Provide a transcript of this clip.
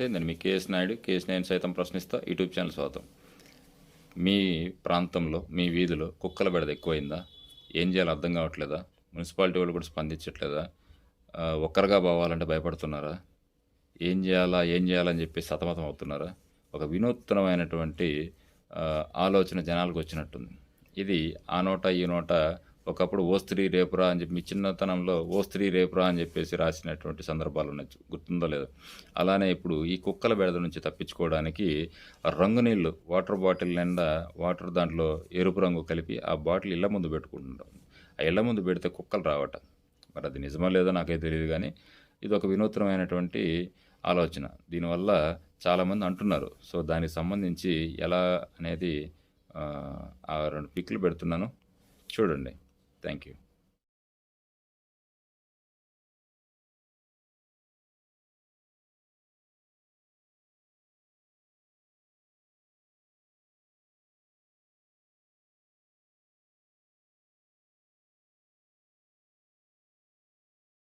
నేను మీ KS Naidu KS Naidu సైతం ప్రశ్నిస్తా. యూట్యూబ్ ఛానల్ స్వాగతం. మీ ప్రాంతంలో మీ వీధిలో కుక్కల బెడద ఎక్కువైందా? ఏం చేయాలో అర్థం కావట్లేదా? మున్సిపాలిటీ వాళ్ళు కూడా స్పందించట్లేదా? ఒక్కరిగా ఒక్కరుగా పోవాలంటే భయపడుతున్నారా? ఏం చేయాలా ఏం చేయాలని చెప్పి సతమతం అవుతున్నారా? ఒక వినూత్నమైనటువంటి ఆలోచన జనాలకు వచ్చినట్టుంది. ఇది ఆ నోట ఈ నోట ఒకప్పుడు ఓ స్త్రీ రేపురా అని చెప్పి మీ చిన్నతనంలో ఓ స్త్రీ రేపురా అని చెప్పేసి రాసినటువంటి సందర్భాలు ఉన్నాయి. గుర్తుందో లేదో. అలానే ఇప్పుడు ఈ కుక్కల బెడద నుంచి తప్పించుకోవడానికి రంగు నీళ్ళు వాటర్ బాటిల్ నిండా వాటర్ దాంట్లో ఎరుపు రంగు కలిపి ఆ బాటిల్ ఇళ్ళ ముందు పెట్టుకుంటుంటాం. ఆ ఇళ్ళ ముందు పెడితే కుక్కలు రావట. మరి అది నిజమో లేదో నాకైతే తెలియదు కానీ ఇది ఒక వినూత్నమైనటువంటి ఆలోచన. దీనివల్ల చాలామంది అంటున్నారు. సో దానికి సంబంధించి ఎలా అనేది ఆ, ఆ రెండు పిక్లు పెడుతున్నాను. చూడండి. Thank you.